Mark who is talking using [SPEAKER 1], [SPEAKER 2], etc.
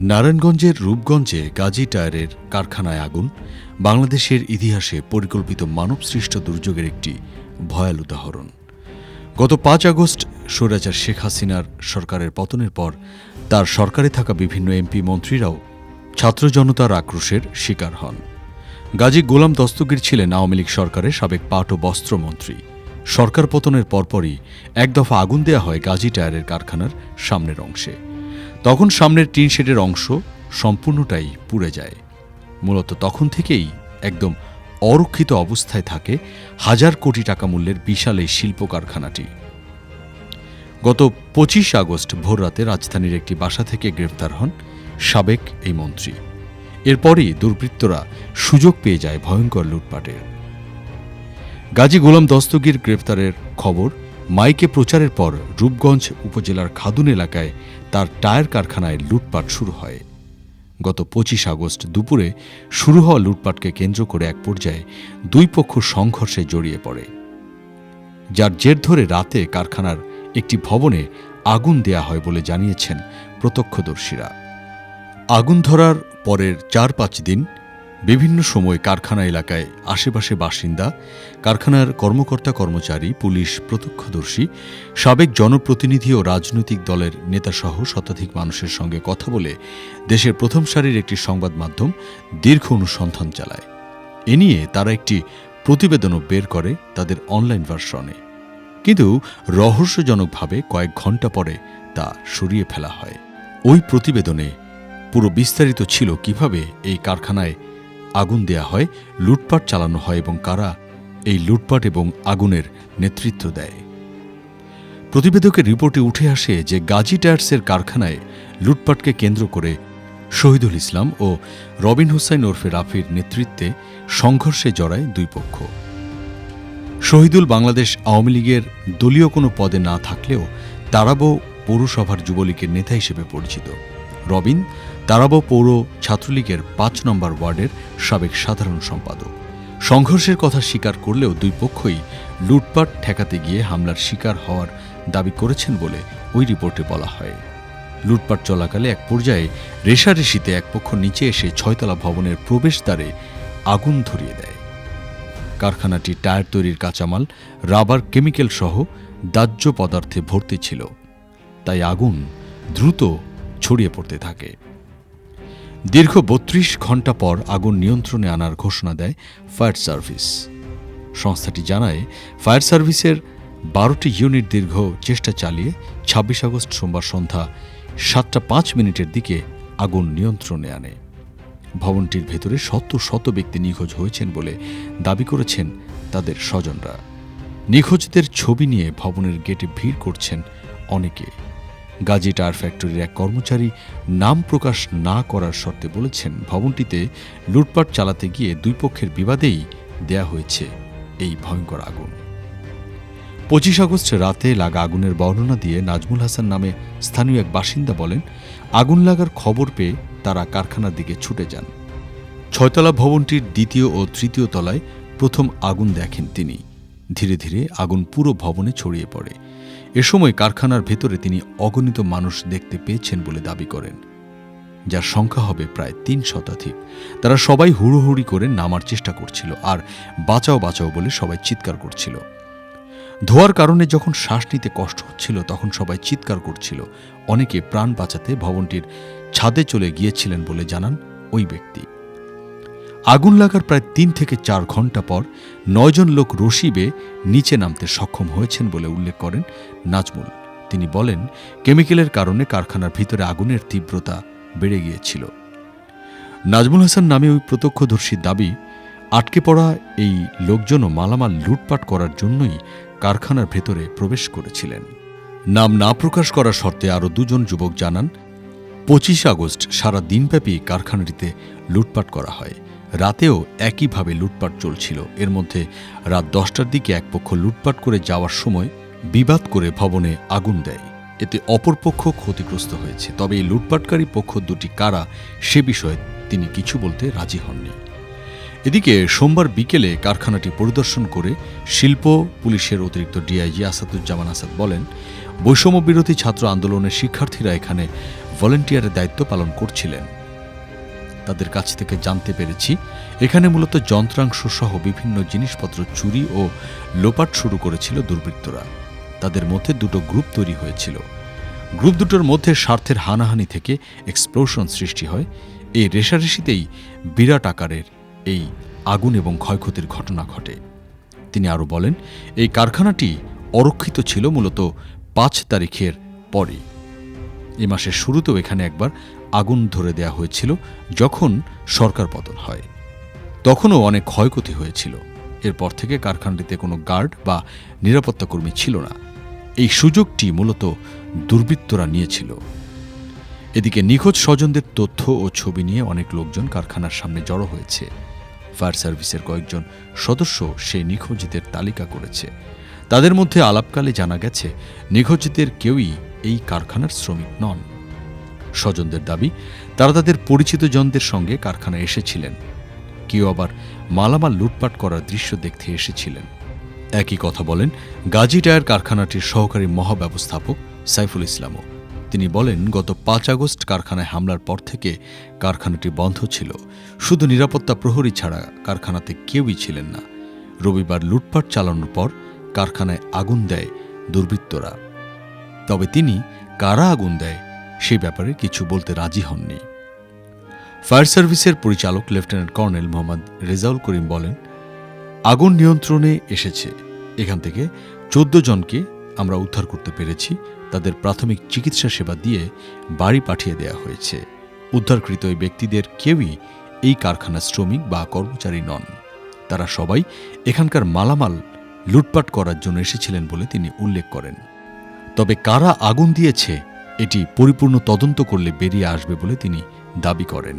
[SPEAKER 1] নারায়ণগঞ্জের রূপগঞ্জে গাজী টায়ারের কারখানায় আগুন, বাংলাদেশের ইতিহাসে পরিকল্পিত মানবসৃষ্ট দুর্যোগের একটি ভয়াল উদাহরণ। গত পাঁচ আগস্ট স্বৈরাচার শেখ হাসিনার সরকারের পতনের পর তার সরকারে থাকা বিভিন্ন এমপি মন্ত্রীরাও ছাত্র জনতার আক্রোশের শিকার হন। গাজী গোলাম দস্তগীর ছিলেন আওয়ামী লীগ সরকারের সাবেক পাট ও বস্ত্রমন্ত্রী সরকার পতনের পরপরই এক দফা আগুন দেয়া হয় গাজী টায়ারের কারখানার সামনের অংশে। তখন সামনের টিন শেডের অংশ সম্পূর্ণটাই পুড়ে যায়। মূলত তখন থেকেই একদম অরক্ষিত অবস্থায় থাকে হাজার কোটি টাকা মূল্যের বিশাল এই শিল্প কারখানাটি গত পঁচিশ আগস্ট ভোররাতে রাজধানীর একটি বাসা থেকে গ্রেফতার হন সাবেক এই মন্ত্রী। এরপরই দুর্বৃত্তরা সুযোগ পেয়ে যায় ভয়ঙ্কর লুটপাটের। গাজী গোলাম দস্তগীর গ্রেফতারের খবর মাইকে প্রচারের পর রূপগঞ্জ উপজেলার খাদুন এলাকায় তার টায়ার কারখানায় লুটপাট শুরু হয়। গত পঁচিশ আগস্ট দুপুরে শুরু হওয়া লুটপাটকে কেন্দ্র করে এক পর্যায়ে দুই পক্ষ সংঘর্ষে জড়িয়ে পড়ে। যার জের ধরে রাতে কারখানার একটি ভবনে আগুন দেয়া হয় বলে জানিয়েছেন প্রত্যক্ষদর্শীরা। আগুন ধরার পরের চার পাঁচ দিন বিভিন্ন সময় কারখানা এলাকায় আশেপাশে বাসিন্দা, কারখানার কর্মকর্তা কর্মচারী, পুলিশ প্রত্যক্ষদর্শী, সাবেক জনপ্রতিনিধি ও রাজনৈতিক দলের নেতাসহ শতাধিক মানুষের সঙ্গে কথা বলে দেশের প্রথম সারির একটি সংবাদ মাধ্যম দীর্ঘ অনুসন্ধান চালায়। এ নিয়ে তারা একটি প্রতিবেদনও বের করে তাদের অনলাইন ভার্সনে। কিন্তু রহস্যজনকভাবে কয়েক ঘণ্টা পরে তা সরিয়ে ফেলা হয়। ওই প্রতিবেদনে পুরো বিস্তারিত ছিল কীভাবে এই কারখানায় আগুন দেয়া হয়, লুটপাট চালানো হয় এবং কারা এই লুটপাট এবং আগুনের নেতৃত্ব দেয়। প্রতিবেদকের রিপোর্টে উঠে আসে যে গাজী টায়ার্সের কারখানায় লুটপাটকে কেন্দ্র করে শহীদুল ইসলাম ও রবিন হুসাইন ওরফে রাফির নেতৃত্বে সংঘর্ষে জড়ায় দুই পক্ষ। শহীদুল বাংলাদেশ আওয়ামী লীগের দলীয় কোনো পদে না থাকলেও তারাবো পৌরসভার যুবলীগের নেতা হিসেবে পরিচিত। রবিন তারাবো পৌর ছাত্রলীগের পাঁচ নম্বর ওয়ার্ডের সাবেক সাধারণ সম্পাদক। সংঘর্ষের কথা স্বীকার করলেও দুই পক্ষই লুটপাট ঠেকাতে গিয়ে হামলার শিকার হওয়ার দাবি করেছেন বলে ওই রিপোর্টে বলা হয়। লুটপাট চলাকালে এক পর্যায়ে রেশারেশিতে এক পক্ষ নিচে এসে ছয়তলা ভবনের প্রবেশদ্বারে আগুন ধরিয়ে দেয়। কারখানাটি টায়ার তৈরির কাঁচামাল, রাবার, কেমিক্যাল সহ দাহ্য পদার্থে ভর্তি ছিল। তাই আগুন দ্রুত ছড়িয়ে পড়তে থাকে। দীর্ঘ বত্রিশ ঘণ্টা পর আগুন নিয়ন্ত্রণে আনার ঘোষণা দেয় ফায়ার সার্ভিস। সংস্থাটি জানায়, ফায়ার সার্ভিসের বারোটি ইউনিট দীর্ঘ চেষ্টা চালিয়ে ছাব্বিশ আগস্ট সোমবার সন্ধ্যা সাতটা পাঁচ মিনিটের দিকে আগুন নিয়ন্ত্রণে আনে। ভবনটির ভেতরে শত শত ব্যক্তি নিখোঁজ হয়েছেন বলে দাবি করেছেন তাদের স্বজনরা। নিখোঁজদের ছবি নিয়ে ভবনের গেটে ভিড় করছেন অনেকে। গাজী টায়ার ফ্যাক্টরির এক কর্মচারী নাম প্রকাশ না করার শর্তে বলেছেন, ভবনটিতে লুটপাট চালাতে গিয়ে দুই পক্ষের বিবাদেই দেয়া হয়েছে এই ভয়ঙ্কর আগুন। পঁচিশ আগস্ট রাতে লাগা আগুনের বর্ণনা দিয়ে নাজমুল হাসান নামে স্থানীয় এক বাসিন্দা বলেন, আগুন লাগার খবর পেয়ে তারা কারখানার দিকে ছুটে যান। ছয়তলা ভবনটির দ্বিতীয় ও তৃতীয় তলায় প্রথম আগুন দেখেন তিনি। ধীরে ধীরে আগুন পুরো ভবনে ছড়িয়ে পড়ে। এ সময় কারখানার ভেতরে তিনি অগণিত মানুষ দেখতে পেয়েছেন বলে দাবি করেন, যার সংখ্যা হবে প্রায় তিন শতাধিক। তারা সবাই হুড়োহুড়ি করে নামার চেষ্টা করছিল আর বাঁচাও বাঁচাও বলে সবাই চিৎকার করছিল। ধোয়ার কারণে যখন শ্বাস নিতে কষ্ট হচ্ছিল, তখন সবাই চিৎকার করছিল। অনেকে প্রাণ বাঁচাতে ভবনটির ছাদে চলে গিয়েছিলেন বলে জানান ওই ব্যক্তি। আগুন লাগার প্রায় তিন থেকে চার ঘণ্টা পর নয়জন লোক রশিবে নিচে নামতে সক্ষম হয়েছেন বলে উল্লেখ করেন নাজমুল। তিনি বলেন, কেমিক্যালের কারণে কারখানার ভিতরে আগুনের তীব্রতা বেড়ে গিয়েছিল। নাজমুল হাসান নামে ওই প্রত্যক্ষদর্শীর দাবি, আটকে পড়া এই লোকজনও মালামাল লুটপাট করার জন্যই কারখানার ভেতরে প্রবেশ করেছিলেন। নাম না প্রকাশ করার শর্তে আরও দুজন যুবক জানান, পঁচিশ আগস্ট সারা দিনব্যাপী কারখানাটিতে লুটপাট করা হয়। রাতেও একইভাবে লুটপাট চলছিল। এর মধ্যে রাত দশটার দিকে এক পক্ষ লুটপাট করে যাওয়ার সময় বিবাদ করে ভবনে আগুন দেয়। এতে অপরপক্ষ ক্ষতিগ্রস্ত হয়েছে। তবে এই লুটপাটকারী পক্ষ দুটি কারা সে বিষয়ে তিনি কিছু বলতে রাজি হননি। এদিকে সোমবার বিকেলে কারখানাটি পরিদর্শন করে শিল্প পুলিশের অতিরিক্ত ডিআইজি আসাদুজ্জামান আসাদ বলেন বৈষম্য বিরোধী ছাত্র আন্দোলনের শিক্ষার্থীরা এখানে ভলেন্টিয়ারের দায়িত্ব পালন করছিলেন। তাদের কাছ থেকে জানতে পেরেছি। এখানে মূলত যন্ত্রাংশ সহ বিভিন্ন জিনিসপত্র চুরি ও লোপাট শুরু করেছিল দুর্বৃত্তরা। তাদের মধ্যে দুটো গ্রুপ তৈরি হয়েছিল। গ্রুপ দুটোর মধ্যে স্বার্থের হানাহানি থেকে এক্সপ্লোশন সৃষ্টি হয়। এই রেশারেশিতেই বিরাট আকারের এই আগুন এবং ক্ষয়ক্ষতির ঘটনা ঘটে। তিনি আরও বলেন, এই কারখানাটি অরক্ষিত ছিল মূলত পাঁচ তারিখের পরে এ মাসের শুরুতেও এখানে একবার আগুন ধরে দেয়া হয়েছিল যখন সরকার পতন হয়। তখনও অনেক ক্ষয়ক্ষতি হয়েছিল। এরপর থেকে কারখানাটিতে কোনো গার্ড বা নিরাপত্তা কর্মী ছিল না। এই সুযোগটি মূলত দুর্বৃত্তরা নিয়েছিল। এদিকে নিখোঁজ স্বজনদের তথ্য ও ছবি নিয়ে অনেক লোকজন কারখানার সামনে জড়ো হয়েছে। ফায়ার সার্ভিসের কয়েকজন সদস্য সেই নিখোঁজিতের তালিকা করেছে। তাদের মধ্যে আলাপকালে জানা গেছে নিখোঁজিতের কেউই এই কারখানার শ্রমিক নন। স্বজনদের দাবি, তারা তাদের পরিচিত জনদের সঙ্গে কারখানায় এসেছিলেন। কেউ আবার মালামাল লুটপাট করার দৃশ্য দেখতে এসেছিলেন। একই কথা বলেন গাজী টায়ার কারখানাটির সহকারী মহাব্যবস্থাপক সাইফুল ইসলামও। তিনি বলেন, গত পাঁচ আগস্ট কারখানায় হামলার পর থেকে কারখানাটি বন্ধ ছিল। শুধু নিরাপত্তা প্রহরী ছাড়া কারখানাতে কেউই ছিলেন না। রবিবার লুটপাট চালানোর পর কারখানায় আগুন দেয় দুর্বৃত্তরা। তবে তিনি কারা আগুন দেয় সেই ব্যাপারে কিছু বলতে রাজি হননি। ফায়ার সার্ভিসের পরিচালক লেফটেন্যান্ট কর্নেল মোহাম্মদ রেজাউল করিম বলেন, আগুন নিয়ন্ত্রণে এসেছে। এখান থেকে চোদ্দ জনকে আমরা উদ্ধার করতে পেরেছি। তাদের প্রাথমিক চিকিৎসা সেবা দিয়ে বাড়ি পাঠিয়ে দেওয়া হয়েছে। উদ্ধারকৃত এই ব্যক্তিদের কেউই এই কারখানার শ্রমিক বা কর্মচারী নন। তারা সবাই এখানকার মালামাল লুটপাট করার জন্য এসেছিলেন বলে তিনি উল্লেখ করেন। তবে কারা আগুন দিয়েছে এটি পরিপূর্ণ তদন্ত করলে বেরিয়ে আসবে বলে তিনি দাবি করেন।